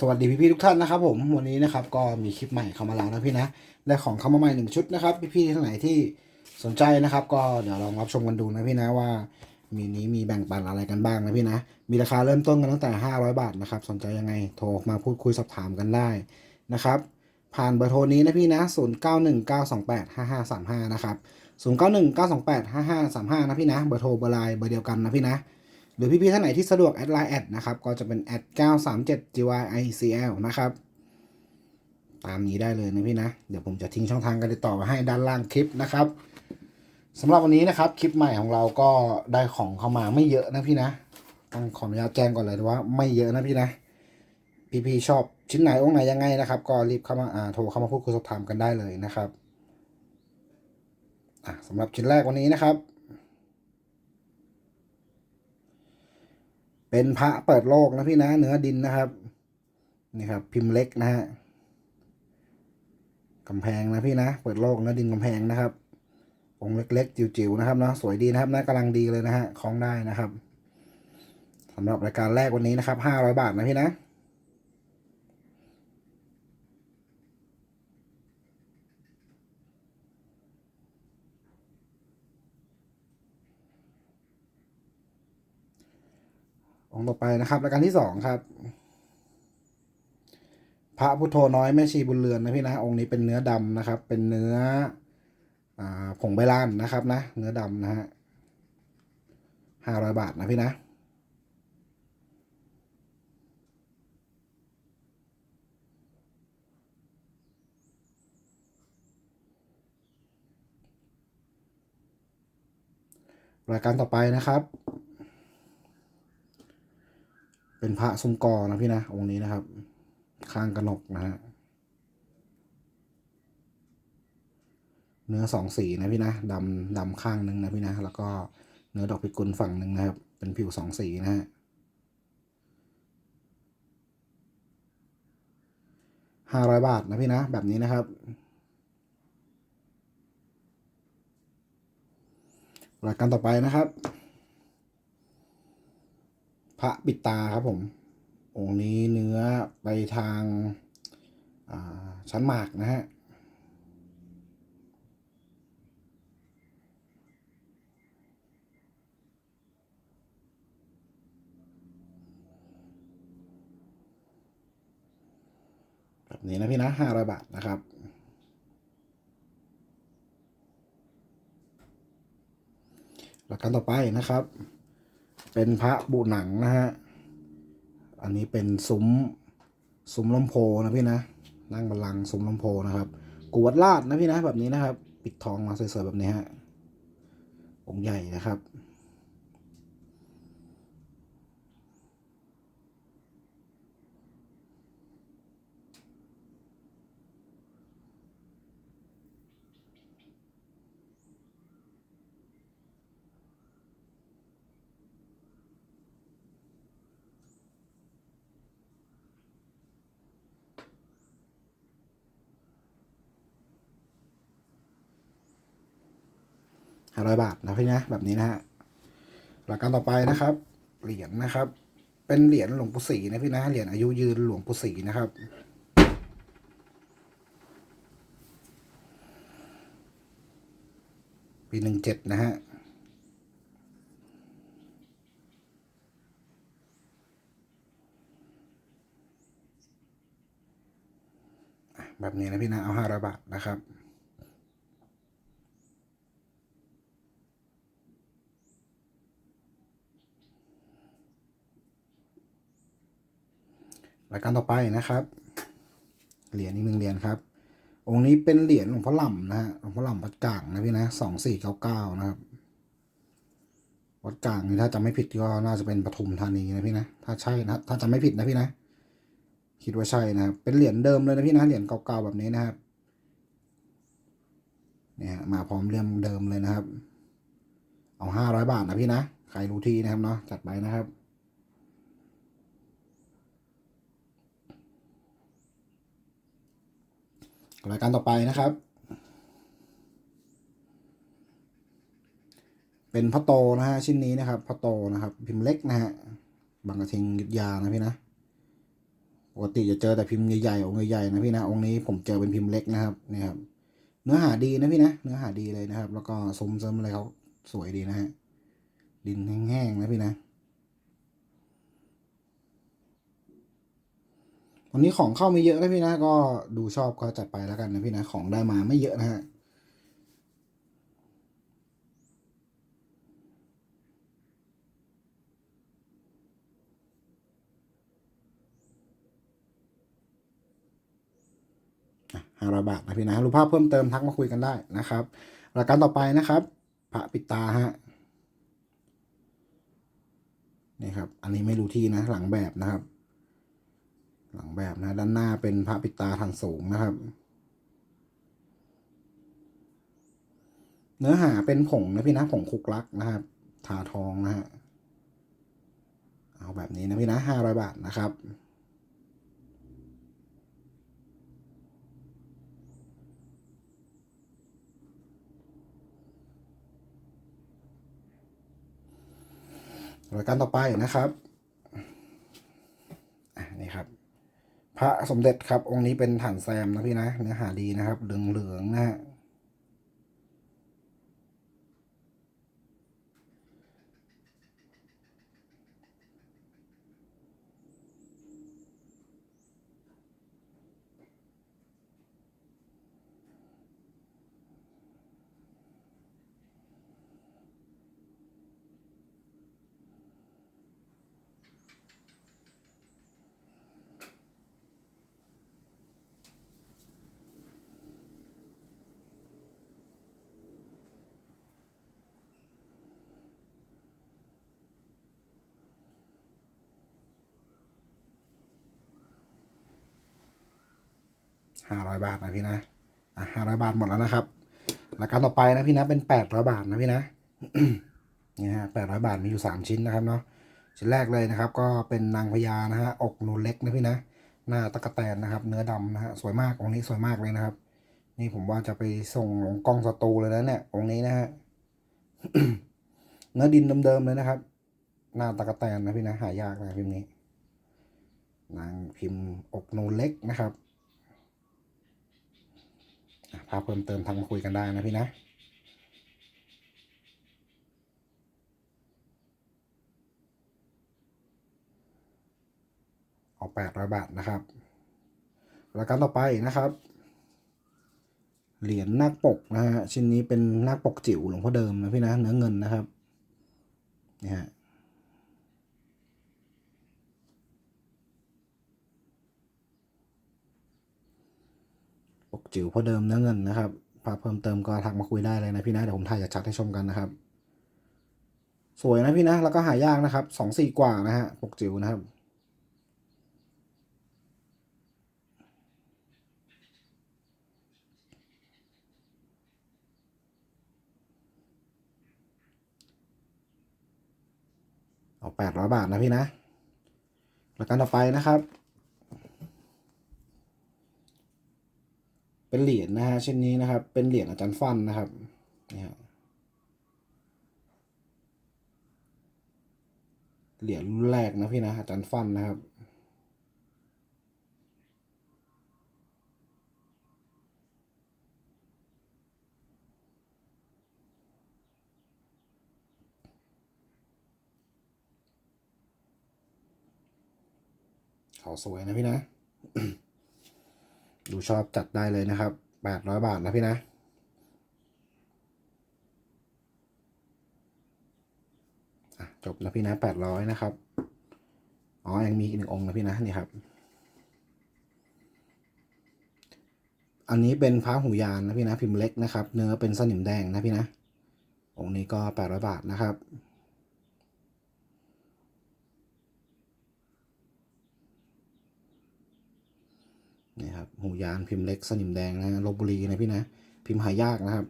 สวัสดีพี่ๆทุกท่านนะครับผมวันนี้นะครับก็มีคลิปใหม่เข้ามาแล้วนะพี่นะได้ของเข้ามาใหม่หนึ่งชุดนะครับ พี่ๆท่านไหนที่สนใจนะครับ ก็เดี๋ยวลองรับชมกันดูนะพี่นะว่า มีนี้มีแบ่งปันอะไรกันบ้างนะพี่นะมีราคาเริ่มต้นกันตั้งแต่ 500 บาทนะครับสนใจยังไงโทรมาพูดคุยสอบถามกันได้นะครับผ่านเบอร์โทรนี้นะพี่นะ 0919285535 นะครับ 0919285535 นะพี่นะเบอร์โทรเบอร์ไลน์เบอร์เดียวกันนะพี่นะ หรือพี่ๆท่านไหนที่สะดวกแอดไลน์แอดนะครับ ก็จะเป็นแอด937 gyicl นะครับ ตามนี้ได้เลยนะพี่นะ เดี๋ยวผมจะทิ้งช่องทางการติดต่อไว้ให้ด้านล่างคลิปนะครับสำหรับวันนี้นะครับ คลิปใหม่ของเราก็ได้ของเข้ามาไม่เยอะนะพี่นะต้องขออนุญาตแจ้งก่อนเลยว่าไม่เยอะนะพี่นะ พี่ๆชอบชิ้นไหนองค์ไหนยังไงนะครับ ก็รีบเข้ามาอ่าโทรเข้ามาพูดคุยสอบถามกันได้เลยนะครับอะสำหรับชิ้นแรกวันนี้นะครับ เป็นพระเปิดโลกนะพี่นะเนื้อดินนะครับนี่ครับ พิมพ์เล็กนะฮะกำแพงนะพี่นะ เปิดโลกเนื้อดินกำแพงนะครับองค์เล็กๆ จิ๋วๆนะครับเนาะสวยดีนะครับนะกำลังดีเลยนะฮะคล้องได้นะครับสำหรับรายการแรกวันนี้นะครับห้าร้อยบาทนะพี่นะ องค์ต่อไปนะครับรายการที่สองครับ พระพุทโธน้อยแม่ชีบุญเรือนนะพี่นะองค์นี้เป็นเนื้อดำนะครับ เป็นเนื้ออ่าผงใบลานนะครับนะ เนื้อดำนะฮะห้าร้อยบาทนะพี่นะรายการต่อไปนะครับ เป็นพระซุ้มกอนะพี่นะองค์นี้นะครับ ข้างกระหนกนะฮะเนื้อสองสีนะพี่นะดำดำข้างหนึ่งนะพี่นะ แล้วก็เนื้อดอกพิกุลฝั่งหนึ่งนะครับ เป็นผิวสองสีนะฮะห้าร้อยบาทนะพี่นะ แบบนี้นะครับ รายการต่อไปนะครับ พระปิดตาครับผม องค์นี้เนื้อไปทางชั้นหมากนะฮะแบบนี้นะพี่นะห้าร้อยบาทนะครับหลักการต่อไปนะครับ เป็นพระบุหนังนะฮะ อันนี้เป็นซุ้มซุ้มลำโพนะพี่นะ นั่งบัลลังก์ซุ้มลำโพนะครับกวดลาดนะพี่นะแบบนี้นะครับ ปิดทองมาสวยๆแบบนี้ฮะองค์ใหญ่นะครับ ห้าร้อยบาทนะพี่นะแบบนี้นะฮะหลักการต่อไปนะครับ เหรียญนะครับ เป็นเหรียญหลวงปู่ศรีนะพี่นะเหรียญอายุยืนหลวงปู่ศรีนะครับปีหนึ่งเจ็ดนะฮะอะแบบนี้นะพี่นะเอาห้าร้อยบาทนะครับ รายการต่อไปนะครับ เหรียญอีกหนึ่งเหรียญครับ องค์นี้เป็นเหรียญหลวงพ่อหล่ำนะฮะหลวงพ่อหล่ำวัดกลางนะพี่นะสองสี่เก้าเก้านะครับวัดกลางนี่ถ้าจำไม่ผิดก็น่าจะเป็นปทุมธานีนะพี่นะ ถ้าใช่นะถ้าจำไม่ผิดนะพี่นะ คิดว่าใช่นะครับเป็นเหรียญเดิมเลยนะพี่นะเหรียญเก่าๆแบบนี้นะครับเนี่ยมาพร้อมเลี่ยมเดิมเลยนะครับ เอาห้าร้อยบาทนะพี่นะ ใครรู้ที่นะครับเนาะจัดไปนะครับ รายการต่อไปนะครับ เป็นพระโตนะฮะชิ้นนี้นะครับพระโตนะครับ พิมพ์เล็กนะฮะบางกระทิงยุทธยานะพี่นะปกติจะเจอแต่พิมพ์ใหญ่ๆองค์ใหญ่ๆนะพี่นะองค์นี้ผมเจอเป็นพิมพ์เล็กนะครับนี่ครับเนื้อหาดีนะพี่นะเนื้อหาดีเลยนะครับ แล้วก็ซุ้มเซิมอะไรเขาสวยดีนะฮะดินแห้งๆนะพี่นะ วันนี้ของเข้าไม่เยอะนะพี่นะ ก็ดูชอบก็จัดไปแล้วกันนะพี่นะ ของได้มาไม่เยอะนะฮะห้าร้อยบาทนะพี่นะ รูปภาพเพิ่มเติมทักมาคุยกันได้นะครับรายการต่อไปนะครับพระปิดตาฮะนี่ครับ อันนี้ไม่รู้ที่นะ หลังแบบนะครับ หลังแบบนะด้านหน้าเป็นพระปิตาทางสูงนะครับ เนื้อหาเป็นผงนะพี่นะผงคุกลักนะครับ ทาทองนะฮะเอาแบบนี้นะพี่นะห้าร้อยบาทนะครับรายการต่อไปนะครับอะนี่ครับ พ ระสมเด็จครับ องค์นี้เป็นฐานแซมนะพี่นะ เนื้อหาดีนะครับ เหลืองๆนะฮะ ห้าร้อยบาทนะพี่นะอะห้าร้อยบาทหมดแล้วนะครับรายการต่อไปนะพี่นะเป็นแปดร้อยบาทนะพี่นะนี่ฮะแปดร้อยบาทมีอยู่สามชิ้นนะครับเนาะชิ้นแรกเลยนะครับ ก็เป็นนางพญานะฮะอกนูนเล็กนะพี่นะหน้าตะกแตนนะครับ เนื้อดำนะฮะสวยมากองค์นี้สวยมากเลยนะครับ นี่ผมว่าจะไปส่งลงกล้องสตูเลยนะเนี่ยองค์นี้นะฮะเนื้อดินเดิมๆเลยนะครับ หน้าตะกแตนนะพี่นะหายากนะพิมพ์นี้ นางพิมพ์อกนูนเล็กนะครับ อะพาเพิ่มเติมทางมาคุยกันได้นะพี่นะออกแปดร้อยบาทนะครับรายการต่อไปนะครับ เหรียญนาคปกนะฮะชิ้นนี้เป็นนาคปกจิ๋วหลวงพ่อเดิมนะพี่นะเนื้อเงินนะครับนี่ฮะ กจิ๋วเพ่อเดิมเนื้อเงินนะครับพาพเพิ่มเติมก็ทักมาคุยได้เลยนะพี่นะเดี๋ยวผมถ่ายชัดๆให้ชมกันนะครับ สวยนะพี่นะแล้วก็หายากนะครับสองสี่กว่านะฮะปกจิ๋วนะครับเอาแปดร้อยบาทนะพี่นะ แล้วกันต่อไปนะครับ เป็นเหรียญนะฮะเช่นนี้นะครับ เป็นเหรียญอาจารย์ฟันนะครับนี่ฮะเหรียญรุ่นแรกนะพี่นะอาจารย์ฟันนะครับเขาสวยนะพี่นะ ดูชอบจัดได้เลยนะครับแปดร้อยบาทนะพี่นะอะจบนะพี่นะแปดร้อยนะครับ อ๋อ ยังมีอีกหนึ่งองค์นะพี่นะนี่ครับ อันนี้เป็นพระหูยานนะพี่นะพิมพ์เล็กนะครับ เนื้อเป็นสนิมแดงนะพี่นะ องค์นี้ก็แปดร้อยบาทนะครับ นี่ครับหูยานพิมพ์เล็กสนิมแดงนะลบบุรีนะพี่นะ พิมพ์หายากนะครับ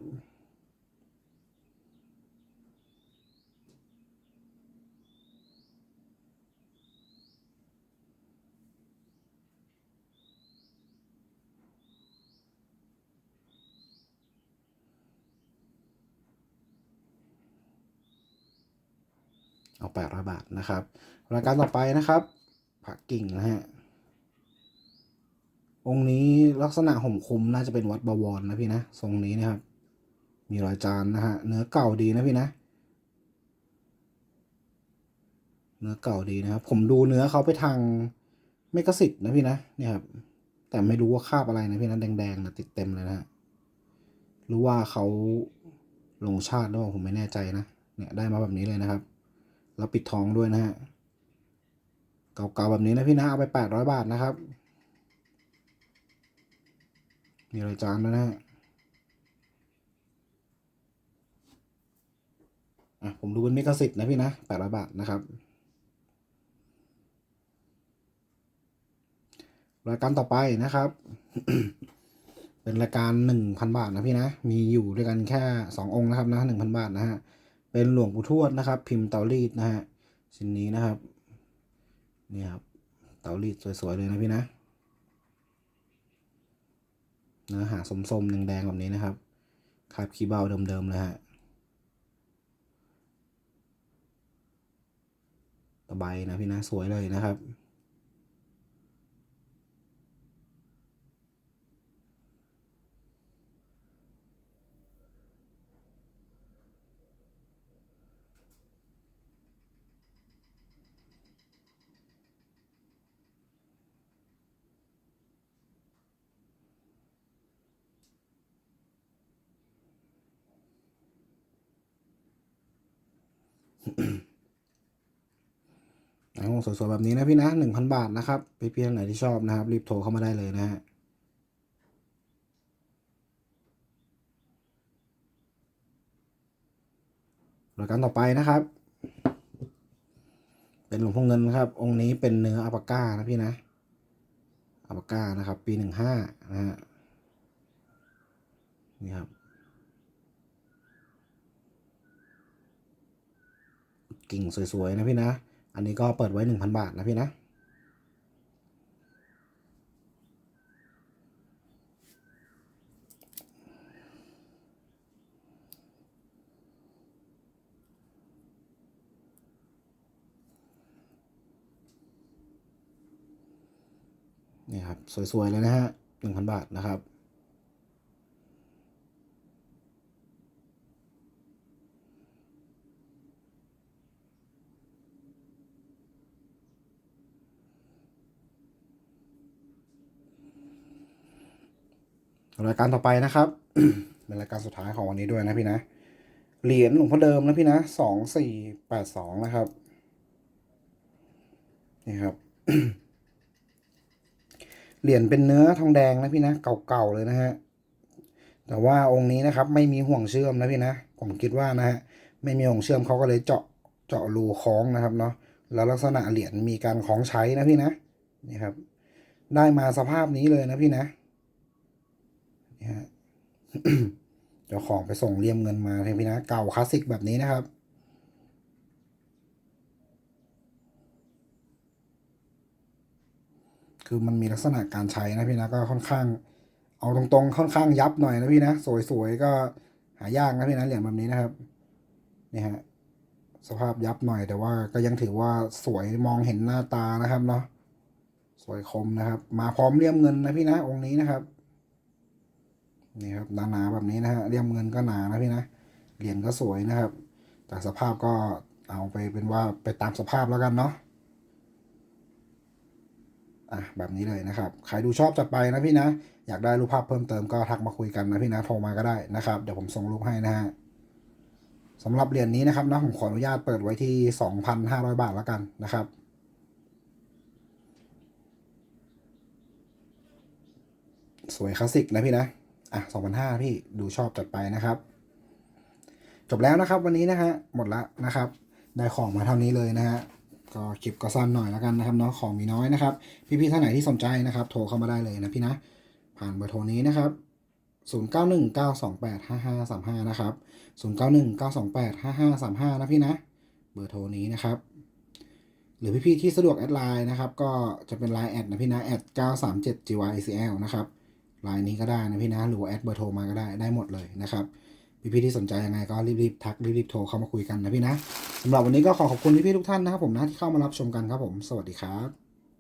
เอาแปดร้อยบาทนะครับ รายการต่อไปนะครับผักกิ่งนะฮะ องค์นี้ลักษณะห่มคุมน่าจะเป็นวัดบวรนะพี่นะทรงนี้นะครับ มีรอยจานนะฮะเนื้อเก่าดีนะพี่นะเนื้อเก่าดีนะครับ ผมดูเนื้อเขาไปทางเมกสิทธ์นะพี่นะเนี่ยครับแต่ไม่รู้ว่าคาบอะไรนะพี่นะแดงๆนะติดเต็มเลยนะฮะรู้ว่าเขาลงชาติหรือเปล่าผมไม่แน่ใจนะเนี่ยได้มาแบบนี้เลยนะครับ แล้วปิดทองด้วยนะฮะเก่าๆแบบนี้นะพี่นะเอาไปแปดร้อยบาทนะครับ มีรอยจานด้วนะฮะอะผมดูเป็นเมกะสิทธิ์นะพี่นะแปดร้อยบาทนะครับ รายการต่อไปนะครับ เป็นรายการหนึ่งพันบาทนะพี่นะ มีอยู่ด้วยกันแค่สององค์นะครับนะหนึ่งพันบาทนะฮะ เป็นหลวงปู่ทวดนะครับ พิมพ์เตารีดนะฮะชิ้นนี้นะครับ นี่ครับ เตารีดสวยๆเลยนะพี่นะ นื้อหาส้มๆแดงๆแบบนี้นะครับคาบคีย์เบาเดิมๆเลยฮะตะไบนะพี่นะสวยเลยนะครับ เอาสวยๆแบบนี้นะพี่นะหนึ่งพันบาทนะครับพี่พี่ๆท่านไหนที่ชอบนะครับ รีบโทรเข้ามาได้เลยนะฮะรายการต่อไปนะครับ เป็นหลวงพ่อเงินครับ องค์นี้เป็นเนื้ออัปปาก้านะพี่นะอัปปาก้านะครับ ปีหนึ่งห้านะฮะนี่ครับ กิ่งสวยๆนะพี่นะ อันนี้ก็เปิดไว้หนึ่งพันบาทนะพี่นะนี่ครับ สวย ๆ เลยนะฮะหนึ่งพันบาทนะครับ รายการต่อไปนะครับเป็นรายการสุดท้ายของวันนี้ด้วยนะพี่นะ เหรียญหลวงพ่อเดิมนะพี่นะสองสี่แปดสองนะครับ นี่ครับ เหรียญเป็นเนื้อทองแดงนะพี่นะ เก่าๆเลยนะฮะ แต่ว่าองค์นี้นะครับไม่มีห่วงเชื่อมนะพี่นะ ผมคิดว่านะฮะไม่มีห่วงเชื่อมเขาก็เลยเจาะเจาะรูคล้องนะครับเนาะ แล้วลักษณะเหรียญมีการคล้องใช้นะพี่นะ นี่ครับ ได้มาสภาพนี้เลยนะพี่นะ ฮะเจ้าของไปส่งเลี่ยมเงินมาให้พี่นะเก่าคลาสสิกแบบนี้นะครับ คือมันมีลักษณะการใช้นะพี่นะก็ค่อนข้าง เอาตรงๆ ค่อนข้างยับหน่อยนะพี่นะสวยๆก็หายากนะพี่นะเหรียญแบบนี้นะครับนี่ฮะสภาพยับหน่อยแต่ว่าก็ยังถือว่าสวยมองเห็นหน้าตานะครับเนาะสวยคมนะครับ มาพร้อมเลี่ยมเงินนะพี่นะองค์นี้นะครับ นี่ครับหนาๆแบบนี้นะฮะเลี่ยมเงินก็หนานะพี่นะเหรียญก็สวยนะครับ แต่สภาพก็เอาไปเป็นว่าไปตามสภาพแล้วกันเนาะอะแบบนี้เลยนะครับ ใครดูชอบจัดไปนะพี่นะ อยากได้รูปภาพเพิ่มเติมก็ทักมาคุยกันนะพี่นะโทรมาก็ได้นะครับ เดี๋ยวผมส่งรูปให้นะฮะสำหรับเหรียญนี้นะครับนะผมขออนุญาตเปิดไว้ที่ 2,500 บาทแล้วกันนะครับสวยคลาสสิกนะพี่นะ อะสองพันห้าพี่ดูชอบจัดไปนะครับ จบแล้วนะครับวันนี้นะฮะหมดละนะครับ ได้ของมาเท่านี้เลยนะฮะก็คลิปก็สั้นหน่อยแล้วกันนะครับเนาะของมีน้อยนะครับ พี่ๆท่านไหนที่สนใจนะครับ โทรเข้ามาได้เลยนะพี่นะ ผ่านเบอร์โทรนี้นะครับ 0919285535 นะครับ 0919285535 นะพี่นะ เบอร์โทรนี้นะครับ หรือพี่ๆที่สะดวกแอดไลน์นะครับ ก็จะเป็นไลน์แอดนะพี่นะแอด937 gycl นะครับ ไลน์นี้ก็ได้นะพี่นะหรือว่าแอดเบอร์โทรมาก็ได้ได้หมดเลยนะครับพี่ๆที่สนใจยังไงก็รีบๆทักรีบๆโทรเข้ามาคุยกันนะพี่นะสำหรับวันนี้ก็ขอขอบคุณพี่ๆทุกท่านนะครับผมนะที่เข้ามารับชมกันครับผม สวัสดีครับ